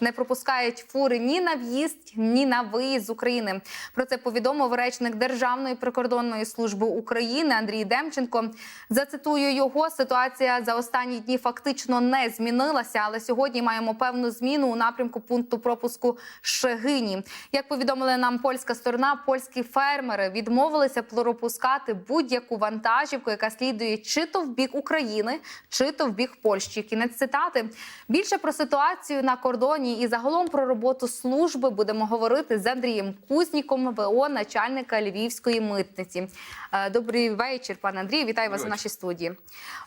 Не пропускають фури ні на в'їзд, ні на виїзд з України. Про це повідомив речник Державної прикордонної служби України Андрій Демченко. Зацитую його: ситуація за останні дні фактично не змінилася, але сьогодні маємо певну зміну у напрямку пункту пропуску Шегині. Як повідомили нам польська сторона, польські фермери відмовилися пропускати будь-яку вантажівку, яка слідує чи то в бік України, чи то в бік Польщі. Кінець цитати. Більше про ситуацію на кордоні і загалом про роботу служби будемо говорити з Андрієм Кузніком, ВО, начальника Львівської митниці. Е, Добрий вечір, пане Андрію. Вітаю вас у нашій студії.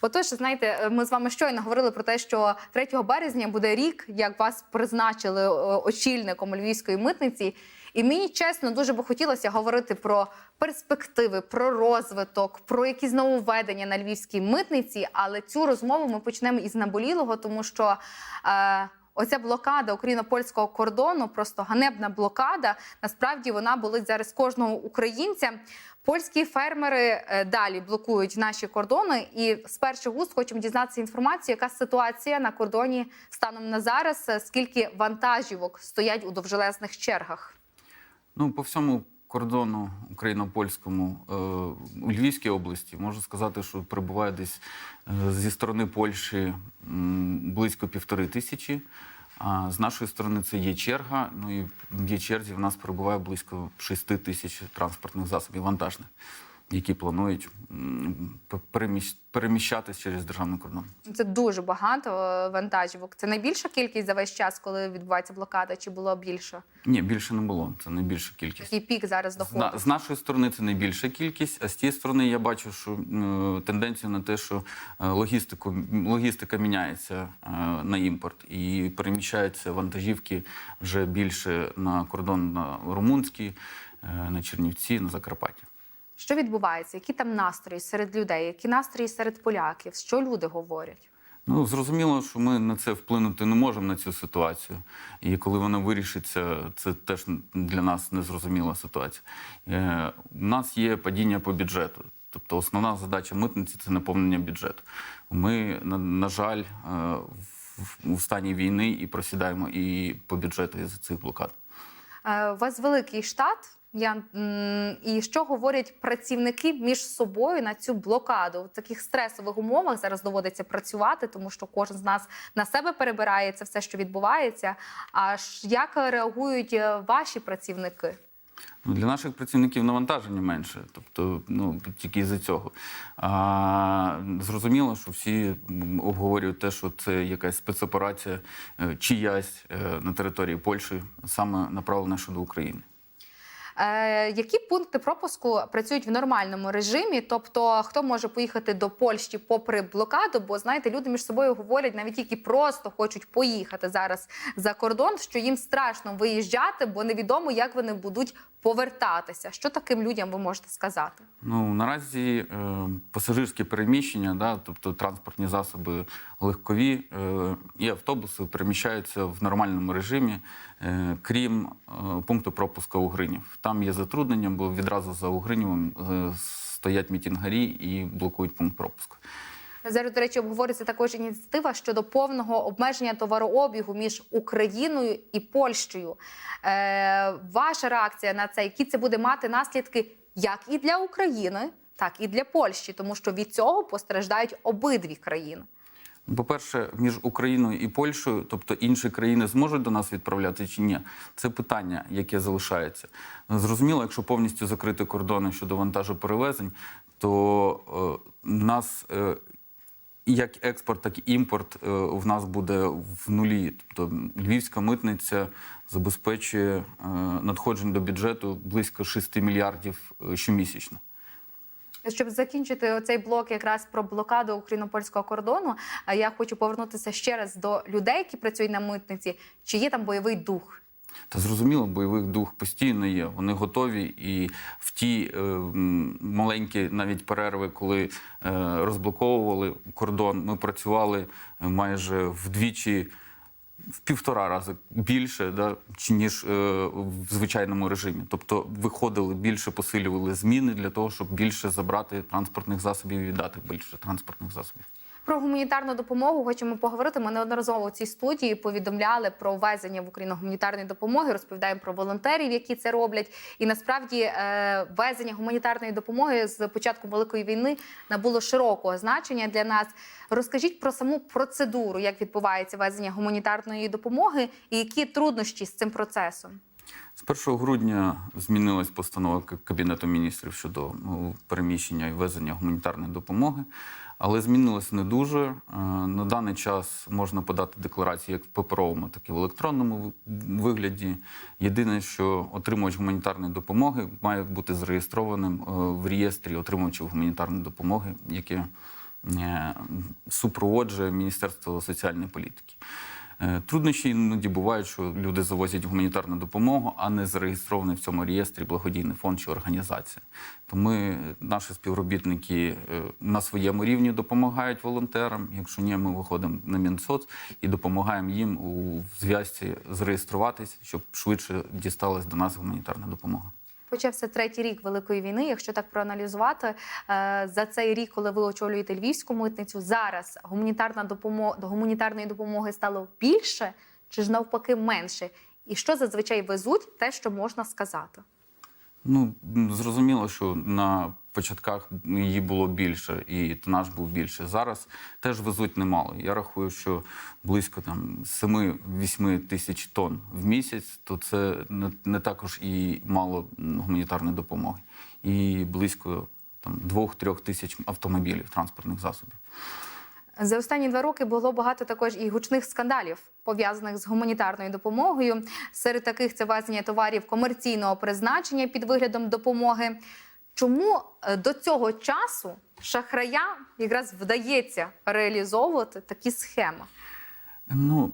Отож, знаєте, ми з вами щойно говорили про те, що 3 березня буде рік, як вас призначили е, очільником Львівської митниці. І мені чесно дуже би хотілося говорити про перспективи, про розвиток, про якісь нововведення на львівській митниці. Але цю розмову ми почнемо із наболілого, тому що е, оця блокада україно-польського кордону, просто ганебна блокада. Насправді вона болить зараз кожного українця. Польські фермери е, далі блокують наші кордони, і з перших уст хочемо дізнатися інформацію, яка ситуація на кордоні станом на зараз, е, скільки вантажівок стоять у довжелезних чергах. Ну, по всьому кордону україно-польському е, у Львівській області можу сказати, що прибуває десь зі сторони Польщі близько півтори тисячі. А з нашої сторони це є черга. Ну і в є черзі в нас перебуває близько шести тисяч транспортних засобів вантажних, які планують переміщатись через державний кордон. Це дуже багато е, вантажівок. Це найбільша кількість за весь час, коли відбувається блокада, чи було більше? Ні, більше не було. Це найбільша кількість. Який пік зараз З, доходить? на, з нашої сторони це найбільша кількість, а з тієї сторони я бачу, що е, тенденцію на те, що е, логістику, логістика міняється на імпорт і переміщаються вантажівки вже більше на кордон на румунський, на Чернівці, на Закарпаття. Що відбувається? Які там настрої серед людей? Які настрої серед поляків? Що люди говорять? Ну, зрозуміло, що ми на це вплинути не можемо на цю ситуацію. І коли вона вирішиться, це теж для нас незрозуміла ситуація. Е, У нас є падіння по бюджету. Тобто основна задача митниці це наповнення бюджету. Ми, на, на жаль, е, в, в стані війни і просідаємо і по бюджету із цих блокад. Е, У вас великий штат. Я, і що говорять працівники між собою на цю блокаду? В таких стресових умовах зараз доводиться працювати, тому що кожен з нас на себе перебирає це все, що відбувається. А як реагують е, ваші працівники? Ну, Для наших працівників навантаження менше, тобто ну тільки з-за цього. А, зрозуміло, що всі обговорюють те, що це якась спецоперація е, чиясь е, на території Польщі, саме направлена щодо України. Е, які пункти пропуску працюють в нормальному режимі? Тобто, хто може поїхати до Польщі попри блокаду? Бо знаєте, люди між собою говорять, навіть які просто хочуть поїхати зараз за кордон, що їм страшно виїжджати, бо невідомо, як вони будуть повертатися. Що таким людям ви можете сказати? Ну наразі е, пасажирське переміщення, да, тобто транспортні засоби легкові е, і автобуси переміщаються в нормальному режимі, е, крім е, пункту пропуску Угринів. Там є затруднення, бо відразу за Угринівом е, стоять мітінгарі і блокують пункт пропуску. Зараз, до речі, обговорюється також ініціатива щодо повного обмеження товарообігу між Україною і Польщею. Е, ваша реакція на це, які це буде мати наслідки як і для України, так і для Польщі, тому що від цього постраждають обидві країни. По-перше, між Україною і Польщею, тобто інші країни зможуть до нас відправляти чи ні, це питання, яке залишається. Зрозуміло, якщо повністю закрити кордони щодо вантажоперевезень, то е, нас е, як експорт, так і імпорт е, в нас буде в нулі. Тобто львівська митниця забезпечує е, надходжень до бюджету близько 6 мільярдів е, щомісячно. Щоб закінчити оцей блок якраз про блокаду україно-польського кордону, я хочу повернутися ще раз до людей, які працюють на митниці. Чи є там бойовий дух? Та зрозуміло, бойовий дух постійно є. Вони готові, і в ті е, маленькі навіть перерви, коли е, розблоковували кордон, ми працювали е, майже вдвічі. В півтора рази більше, да, ніж е, в звичайному режимі. Тобто виходили більше, посилювали зміни для того, щоб більше забрати транспортних засобів і віддати більше транспортних засобів. Про гуманітарну допомогу хочемо поговорити. Ми неодноразово у цій студії повідомляли про ввезення в Україну гуманітарної допомоги. Розповідаємо про волонтерів, які це роблять. І насправді е, ввезення гуманітарної допомоги з початку великої війни набуло широкого значення для нас. Розкажіть про саму процедуру, як відбувається ввезення гуманітарної допомоги, і які труднощі з цим процесом. З 1 грудня змінилась постанова Кабінету міністрів щодо ну, переміщення і везення гуманітарної допомоги, але змінилось не дуже. Е, На даний час можна подати декларації як в паперовому, так і в електронному вигляді. Єдине, що отримувач гуманітарної допомоги має бути зареєстрованим е, в реєстрі отримувачів гуманітарної допомоги, яке е, супроводжує Міністерство соціальної політики. Е, Труднощі іноді бувають, що люди завозять гуманітарну допомогу, а не зареєстрований в цьому реєстрі благодійний фонд чи організація. То ми, наші співробітники е, на своєму рівні допомагають волонтерам. Якщо ні, ми виходимо на Мінсоц і допомагаємо їм у зв'язці зареєструватись, щоб швидше дісталась до нас гуманітарна допомога. Почався третій рік великої війни. Якщо так проаналізувати е, за цей рік, коли ви очолюєте львівську митницю, зараз гуманітарна допомога до гуманітарної допомоги стало більше чи ж навпаки менше? І що зазвичай везуть, те, що можна сказати? Ну, зрозуміло, що на початках її було більше, і тонаж був більше. Зараз теж везуть немало. Я рахую, що близько там 7-8 тисяч тонн в місяць, то це не, не також і мало гуманітарної допомоги. І близько там 2-3 тисяч автомобілів, транспортних засобів. За останні два роки було багато також і гучних скандалів пов'язаних з гуманітарною допомогою. Серед таких це везення товарів комерційного призначення під виглядом допомоги. Чому е, до цього часу шахраям якраз вдається реалізовувати такі схеми? Ну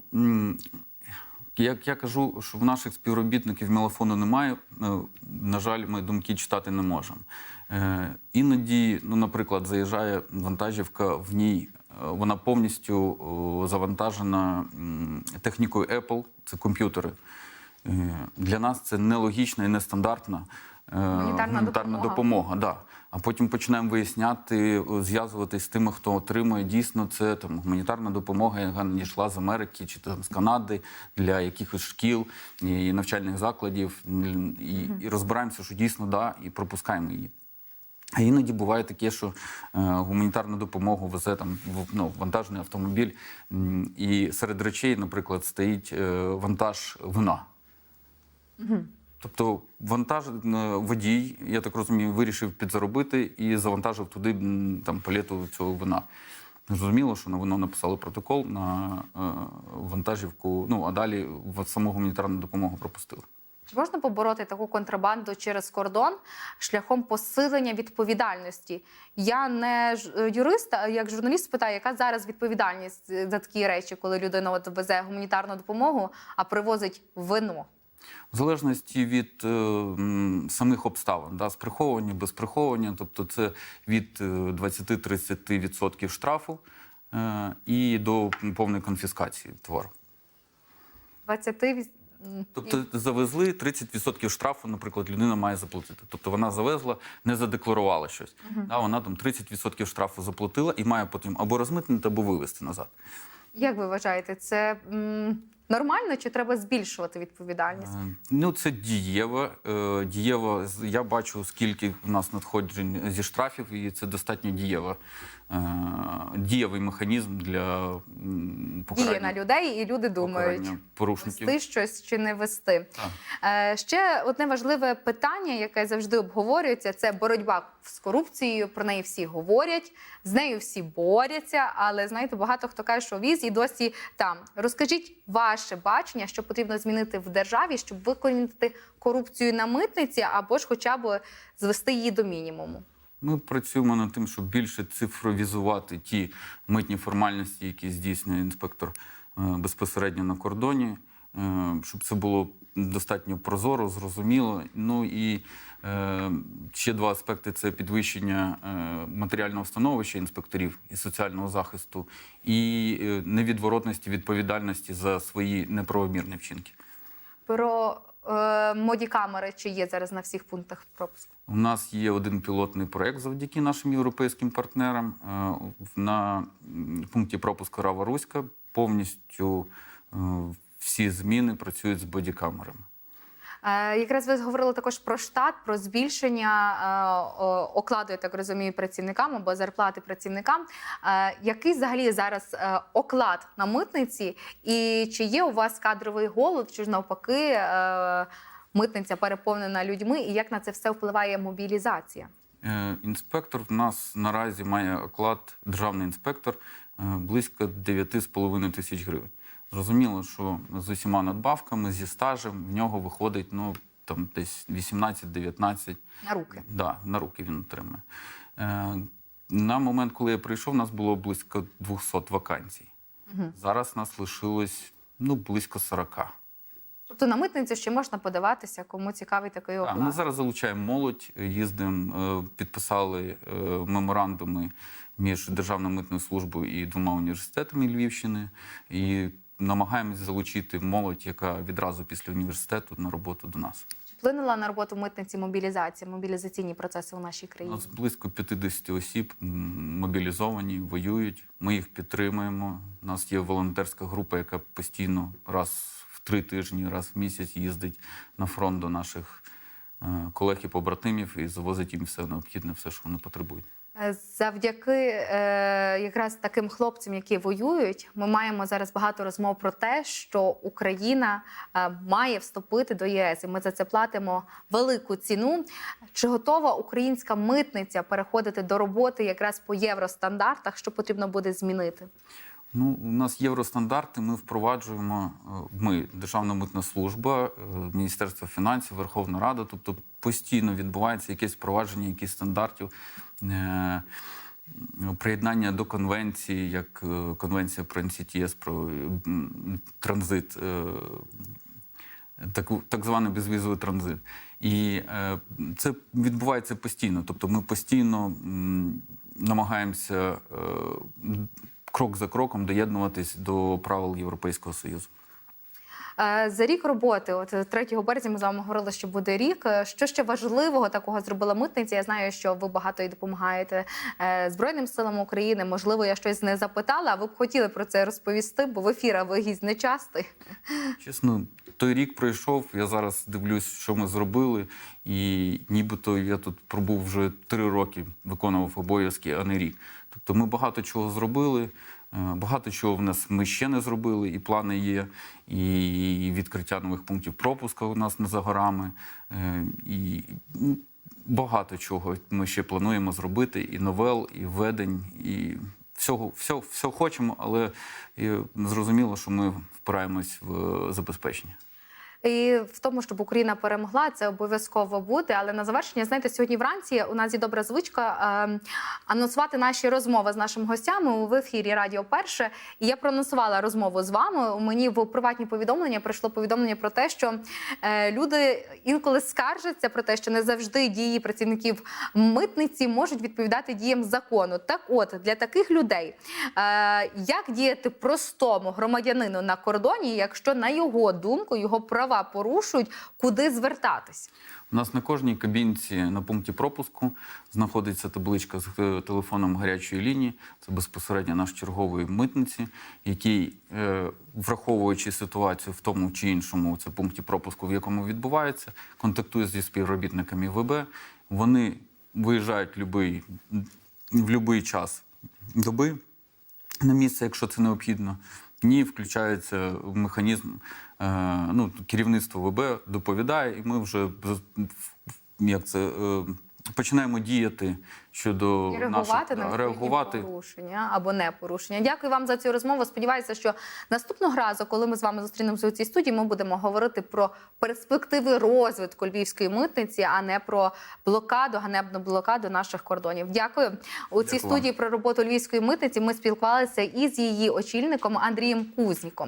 як я кажу, що в наших співробітників мелофону немає. е, На жаль, ми думки читати не можемо. Е, Іноді, ну, наприклад, заїжджає вантажівка, в ній вона повністю завантажена технікою Apple, це комп'ютери. Для нас це нелогічна і нестандартна е, Гуманітарна допомога. допомога. Да. А потім починаємо виясняти, зв'язуватись з тими, хто отримує дійсно це там гуманітарна допомога, яка надійшла з Америки чи там з Канади для якихось шкіл і навчальних закладів. І, і розбираємося, що дійсно да, і пропускаємо її. А іноді буває таке, що е, гуманітарну допомогу везе там в- ну, вантажний автомобіль, і серед речей, наприклад, стоїть е, вантаж вина. Тобто вантаж е, водій, я так розумію, вирішив підзаробити і завантажив туди там палету цього вина. Зрозуміло, що на воно написали протокол на е, вантажівку. Ну а далі в саму гуманітарну допомогу пропустили. Чи можна побороти таку контрабанду через кордон шляхом посилення відповідальності? Я не е, юрист, а як журналіст питаю, яка зараз відповідальність е, за такі речі, коли людина от везе гуманітарну допомогу, а привозить вино? В залежності від е, самих обставин, да, з приховування, без приховування, тобто це від е, 20-30% штрафу е, і до повної конфіскації товару. 20 віз- Тобто завезли 30% штрафу, наприклад, людина має заплатити. Тобто вона завезла, не задекларувала щось. Да, вона там 30% штрафу заплатила і має потім або розмитнити, або вивезти назад. Як ви вважаєте, це м, нормально чи треба збільшувати відповідальність? Е, Ну, це дієво. Е, Дієво, я бачу, скільки в нас надходжень зі штрафів, і це достатньо дієво, дієвий механізм для м, Діє на людей, і люди думають. покарання порушників. Вести щось чи не вести. Так. Е, ще одне важливе питання, яке завжди обговорюється, це боротьба з корупцією. Про неї всі говорять, з нею всі борються. Але знаєте, багато хто каже, що віз і досі там. Розкажіть ваше бачення, що потрібно змінити в державі, щоб викорінити корупцію на митниці, або ж хоча б звести її до мінімуму. Ми працюємо над тим, щоб більше цифровізувати ті митні формальності, які здійснює інспектор е, безпосередньо на кордоні, е, щоб це було достатньо прозоро, зрозуміло. Ну і е, ще два аспекти: це підвищення матеріального становища інспекторів і соціального захисту, і невідворотності відповідальності за свої неправомірні вчинки. Про модікамери чи є зараз на всіх пунктах пропуску? У нас є один пілотний проект завдяки нашим європейським партнерам. Е, На пункті пропуску Рава Руська повністю е, всі зміни працюють з бодікамерами. Е, Якраз ви говорили також про штат, про збільшення е, окладу, я так розумію, працівникам або зарплати працівникам. Е, Який взагалі зараз оклад на митниці? І чи є у вас кадровий голод, чи ж навпаки митниця переповнена людьми? І як на це все впливає мобілізація? Інспектор в нас наразі має оклад, державний інспектор, близько 9,5 тисяч гривень. Зрозуміло, що з усіма надбавками, зі стажем в нього виходить ну, там, десь 18-19 На руки. Да, на руки він отримує. Е, на момент, коли я прийшов, у нас було близько 200 вакансій. Зараз нас лишилось ну, близько 40. Тобто на митницю ще можна подаватися, кому цікавий такий Так, оклад. ми зараз залучаємо молодь, їздимо, е, підписали е, меморандуми між Державною митною службою і двома університетами Львівщини. І намагаємось залучити молодь, яка відразу після університету на роботу до нас. Чи Вплинула на роботу митниці мобілізація, мобілізаційні процеси у нашій У країні. нас близько 50 осіб мобілізовані, воюють. Ми їх підтримуємо. У нас є волонтерська група, яка постійно раз в три тижні, раз в місяць їздить на фронт до наших е, колег і побратимів і завозить їм все необхідне, все, що вони потребують. Е, Завдяки е, якраз таким хлопцям, які воюють, ми маємо зараз багато розмов про те, що Україна е, має вступити до ЄС, і ми за це платимо велику ціну. Чи готова українська митниця переходити до роботи якраз по євростандартах? Що потрібно буде змінити? Ну, у нас євростандарти. Ми впроваджуємо. е, Ми Державна митна служба, е, Міністерство фінансів, Верховна Рада. Тобто постійно відбувається якесь впровадження, якісь стандартів. е, Приєднання до конвенції, як конвенція про НCTS, про транзит, таку, так званий безвізовий транзит. І е, це відбувається постійно. Тобто ми постійно м, намагаємося е, крок за кроком доєднуватись до правил Європейського Союзу. Е, За рік роботи, от 3 березня ми з вами говорили, що буде рік. Е, Що ще важливого такого зробила митниця? Я знаю, що ви багато і допомагаєте е, Збройним силам України. Можливо, я щось не запитала, а ви б хотіли про це розповісти, бо в ефіра ви гість не частий. Чесно, той рік пройшов. Я зараз дивлюсь, що ми зробили, і нібито я тут пробув вже три роки, виконував обов'язки, а не рік. Тобто ми багато чого зробили. е, Багато чого в нас ми ще не зробили, і плани є, і відкриття нових пунктів пропуску у нас не за горами. е, І ну, багато чого ми ще плануємо зробити, і новел, і ведень, і всього, всього, всього хочемо, але е, зрозуміло, що ми впираємось в забезпечення. І в тому, щоб Україна перемогла, це обов'язково буде. Але на завершення, знаєте, сьогодні вранці у нас є добра звичка е, анонсувати наші розмови з нашими гостями в ефірі Радіо Перше. І я проанонсувала розмову з вами. Мені в приватні повідомлення прийшло повідомлення про те, що е, люди інколи скаржаться про те, що не завжди дії працівників митниці можуть відповідати діям закону. Так, от для таких людей, е, як діяти простому громадянину на кордоні, якщо на його думку його права порушують, куди звертатись? У нас на кожній кабінці на пункті пропуску знаходиться табличка з е, телефоном гарячої лінії. Це безпосередньо наш черговий митниці, який, е, враховуючи ситуацію в тому чи іншому це пункті пропуску, в якому відбувається, контактує зі співробітниками ВБ. Вони виїжджають будь-який в будь-який час доби на місце, якщо це необхідно. Ні, включається механізм. Е, ну, керівництво ВБ доповідає, і ми вже як це, е, починаємо діяти щодо І реагувати наших, на реагувати. порушення або не порушення. Дякую вам за цю розмову. Сподіваюся, що наступного разу, коли ми з вами зустрінемося у цій студії, ми будемо говорити про перспективи розвитку львівської митниці, а не про блокаду, ганебну блокаду наших кордонів. Дякую у цій Дякую вам. студії про роботу львівської митниці. Ми спілкувалися із її очільником Андрієм Кузніком.